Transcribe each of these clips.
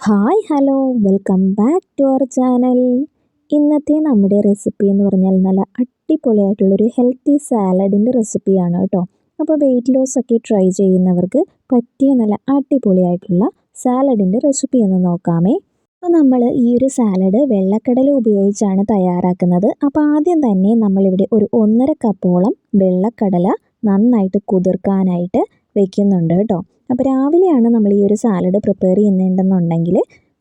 Hi hello. Welcome back to our channel. ഇന്നത്തെ നമ്മുടെ recipe എന്ന് പറഞ്ഞാൽ നല്ല അടിപൊളിയായിട്ടുള്ളൊരു ഹെൽത്തി സാലഡിന്റെ റെസിപ്പിയാണ് കേട്ടോ. അപ്പോൾ വെയിറ്റ് ലോസ് ഒക്കെ ട്രൈ ചെയ്യുന്നവർക്ക് പറ്റിയ നല്ല അടിപൊളിയായിട്ടുള്ള സാലഡിന്റെ റെസിപ്പി ഒന്ന് നോക്കാമേ. അപ്പോൾ നമ്മൾ ഈ ഒരു സാലഡ് വെള്ളക്കടല ഉപയോഗിച്ചാണ് തയ്യാറാക്കുന്നത്. അപ്പോൾ ആദ്യം തന്നെ നമ്മളിവിടെ ഒരു ഒന്നര കപ്പോളം വെള്ളക്കടല നന്നായിട്ട് കുതിർക്കാനായിട്ട് വെക്കുന്നുണ്ട് കേട്ടോ. അപ്പോൾ രാവിലെയാണ് നമ്മൾ ഈ ഒരു സാലഡ് പ്രിപ്പയർ ചെയ്യുന്നുണ്ടെന്നുണ്ടെങ്കിൽ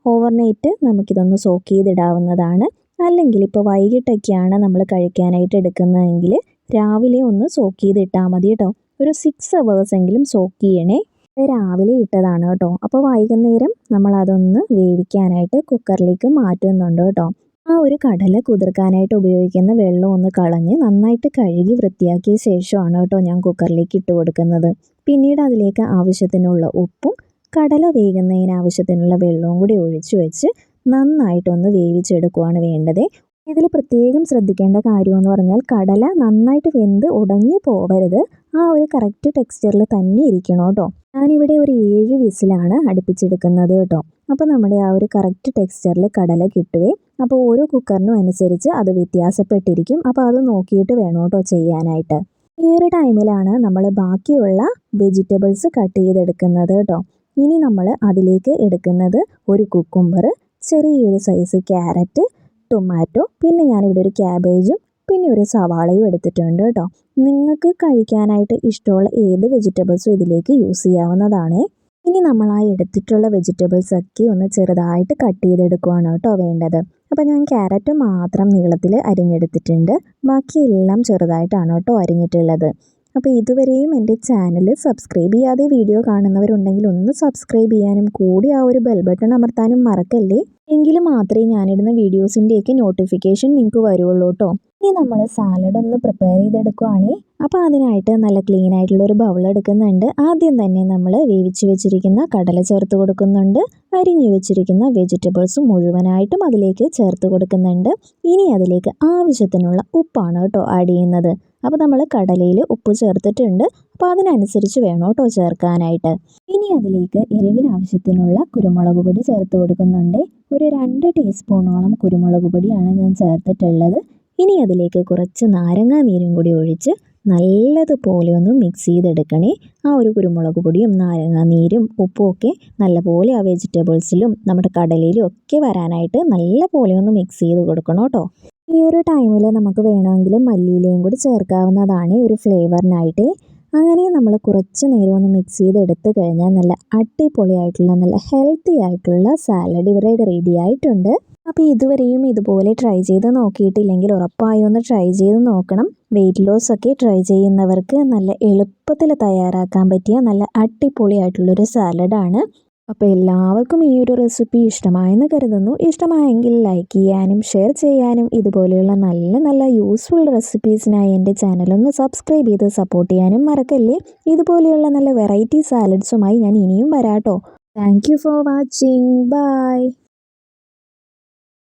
ഓവർനൈറ്റ് നമുക്കിതൊന്ന് സോക്ക് ചെയ്തിടാവുന്നതാണ്. അല്ലെങ്കിൽ ഇപ്പോൾ വൈകിട്ടൊക്കെയാണ് നമ്മൾ കഴിക്കാനായിട്ട് എടുക്കുന്നതെങ്കിൽ രാവിലെ ഒന്ന് സോക്ക് ചെയ്തിട്ടാൽ മതി കേട്ടോ. ഒരു സിക്സ് അവേഴ്സ് എങ്കിലും സോക്ക് ചെയ്യണേ. രാവിലെ ഇട്ടതാണ് കേട്ടോ. അപ്പോൾ വൈകുന്നേരം നമ്മൾ അതൊന്ന് വേവിക്കാനായിട്ട് കുക്കറിലേക്ക് മാറ്റുന്നുണ്ട് കേട്ടോ. ആ ഒരു കടല കുതിർക്കാനായിട്ട് ഉപയോഗിക്കുന്ന വെള്ളം ഒന്ന് കളഞ്ഞ് നന്നായിട്ട് കഴുകി വൃത്തിയാക്കിയ ശേഷമാണ് കേട്ടോ ഞാൻ കുക്കറിലേക്ക് ഇട്ട് കൊടുക്കുന്നത്. പിന്നീട് അതിലേക്ക് ആവശ്യത്തിനുള്ള ഉപ്പും കടല വേകുന്നതിന് ആവശ്യത്തിനുള്ള വെള്ളവും കൂടി ഒഴിച്ചു വെച്ച് നന്നായിട്ടൊന്ന് വേവിച്ചെടുക്കുകയാണ് വേണ്ടത്. ഇതിൽ പ്രത്യേകം ശ്രദ്ധിക്കേണ്ട കാര്യമെന്ന് പറഞ്ഞാൽ കടല നന്നായിട്ട് വെന്ത് ഉടഞ്ഞു പോവരുത്. ആ ഒരു കറക്റ്റ് ടെക്സ്ചറിൽ തന്നെ ഇരിക്കണം കേട്ടോ. ഞാനിവിടെ ഒരു ഏഴ് വിസിലാണ് അടുപ്പിച്ചെടുക്കുന്നത് കേട്ടോ. അപ്പോൾ നമ്മുടെ ആ ഒരു കറക്റ്റ് ടെക്സ്ചറിൽ കടല കിട്ടുവേ. അപ്പോൾ ഓരോ കുക്കറിനും അനുസരിച്ച് അത് വ്യത്യാസപ്പെട്ടിരിക്കും. അപ്പോൾ അത് നോക്കിയിട്ട് വേണം കേട്ടോ ചെയ്യാനായിട്ട്. ഈ ഒരു ടൈമിലാണ് നമ്മൾ ബാക്കിയുള്ള വെജിറ്റബിൾസ് കട്ട് ചെയ്തെടുക്കുന്നത് കേട്ടോ ഇനി നമ്മൾ അതിലേക്ക് എടുക്കുന്നത് ഒരു കുക്കുംബർ ചെറിയൊരു സൈസ് ക്യാരറ്റ് ടൊമാറ്റോ പിന്നെ ഞാനിവിടെ ഒരു ക്യാബേജും പിന്നെ ഒരു സവാളയും എടുത്തിട്ടുണ്ട് കേട്ടോ നിങ്ങൾക്ക് കഴിക്കാനായിട്ട് ഇഷ്ടമുള്ള ഏത് വെജിറ്റബിൾസും ഇതിലേക്ക് യൂസ് ചെയ്യാവുന്നതാണ് ഇനി നമ്മൾ ആ എടുത്തിട്ടുള്ള വെജിറ്റബിൾസ് ഒക്കെ ഒന്ന് ചെറുതായിട്ട് കട്ട് ചെയ്തെടുക്കുവാണ് കേട്ടോ വേണ്ടത്. അപ്പോൾ ഞാൻ ക്യാരറ്റ് മാത്രം നീളത്തിൽ അരിഞ്ഞെടുത്തിട്ടുണ്ട്. ബാക്കിയെല്ലാം ചെറുതായിട്ടാണ് കേട്ടോ അരിഞ്ഞിട്ടുള്ളത്. അപ്പോൾ ഇതുവരെയും എന്റെ ചാനൽ സബ്സ്ക്രൈബ് ചെയ്യാതെ വീഡിയോ കാണുന്നവരുണ്ടെങ്കിൽ ഒന്ന് സബ്സ്ക്രൈബ് ചെയ്യാനും കൂടി ആ ഒരു ബെൽ ബട്ടൺ അമർത്താനും മറക്കല്ലേ? എങ്കിൽ മാത്രമേ ഞാനിടുന്ന വീഡിയോസിന്റെയൊക്കെ നോട്ടിഫിക്കേഷൻ നിങ്ങൾക്ക് വരുള്ളൂ കേട്ടോ. ഇനി നമ്മൾ സാലഡ് ഒന്ന് പ്രിപ്പയർ ചെയ്തെടുക്കുവാണേ. അപ്പോൾ അതിനായിട്ട് നല്ല ക്ലീൻ ആയിട്ടുള്ള ഒരു ബൗൾ എടുക്കുന്നുണ്ട്. ആദ്യം തന്നെ നമ്മൾ വേവിച്ച് വെച്ചിരിക്കുന്ന കടല ചേർത്ത് കൊടുക്കുന്നുണ്ട്. അരിഞ്ഞു വെച്ചിരിക്കുന്ന വെജിറ്റബിൾസ് മുഴുവനായിട്ടും അതിലേക്ക് ചേർത്ത് കൊടുക്കുന്നുണ്ട്. ഇനി അതിലേക്ക് ആവശ്യത്തിനുള്ള ഉപ്പാണ് കേട്ടോ ആഡ് ചെയ്യുന്നത്. അപ്പോൾ നമ്മൾ കടലയിൽ ഉപ്പ് ചേർത്തിട്ടുണ്ട്. അപ്പോൾ അതിനനുസരിച്ച് വേണം കേട്ടോ ചേർക്കാനായിട്ട്. ഇനി അതിലേക്ക് എരിവിന് ആവശ്യത്തിനുള്ള കുരുമുളക് പൊടി ചേർത്ത് കൊടുക്കുന്നുണ്ട്. ഒരു രണ്ട് ടീസ്പൂണോളം കുരുമുളക് പൊടിയാണ് ഞാൻ ചേർത്തിട്ടുള്ളത്. ഇനി അതിലേക്ക് കുറച്ച് നാരങ്ങാ നീരും കൂടി ഒഴിച്ച് നല്ലതുപോലെ ഒന്ന് മിക്സ് ചെയ്തെടുക്കണേ. ആ ഒരു കുരുമുളക് പൊടിയും നാരങ്ങാ നീരും ഉപ്പും ഒക്കെ നല്ലപോലെ ആ വെജിറ്റബിൾസിലും നമ്മുടെ കടലയിലും ഒക്കെ വരാനായിട്ട് നല്ലപോലെ ഒന്ന് മിക്സ് ചെയ്ത് കൊടുക്കണം കേട്ടോ. ഈ ഒരു ടൈമിൽ നമുക്ക് വേണമെങ്കിൽ മല്ലിയിലയും കൂടി ചേർക്കാവുന്നതാണ് ഒരു ഫ്ലേവറിനായിട്ട് അങ്ങനെ നമ്മൾ കുറച്ച് നേരം ഒന്ന് മിക്സ് ചെയ്ത് എടുത്തു കഴിഞ്ഞാൽ നല്ല അടിപൊളിയായിട്ടുള്ള നല്ല ഹെൽത്തി ആയിട്ടുള്ള സാലഡ് ഇവിടെ റെഡി ആയിട്ടുണ്ട്. അപ്പോൾ ഇതുവരെയും ഇതുപോലെ ട്രൈ ചെയ്ത് നോക്കിയിട്ടില്ലെങ്കിൽ ഉറപ്പായും ഒന്ന് ട്രൈ ചെയ്ത് നോക്കണം. വെയിറ്റ് ലോസ് ഒക്കെ ട്രൈ ചെയ്യുന്നവർക്ക് നല്ല എളുപ്പത്തിൽ തയ്യാറാക്കാൻ പറ്റിയ നല്ല അടിപൊളിയായിട്ടുള്ളൊരു സാലഡാണ് അപ്പോൾ എല്ലാവർക്കും ഈ ഒരു റെസിപ്പി ഇഷ്ടമായെന്ന് കരുതുന്നു. ഇഷ്ടമായെങ്കിൽ ലൈക്ക് ചെയ്യാനും ഷെയർ ചെയ്യാനും ഇതുപോലെയുള്ള നല്ല നല്ല യൂസ്ഫുൾ റെസിപ്പീസിനായി എന്റെ ചാനലൊന്ന് സബ്സ്ക്രൈബ് ചെയ്ത് സപ്പോർട്ട് ചെയ്യാനും മറക്കല്ലേ? ഇതുപോലെയുള്ള നല്ല വെറൈറ്റി സാലഡ്സുമായി ഞാൻ ഇനിയും വരാട്ടോ. Thank for watching bye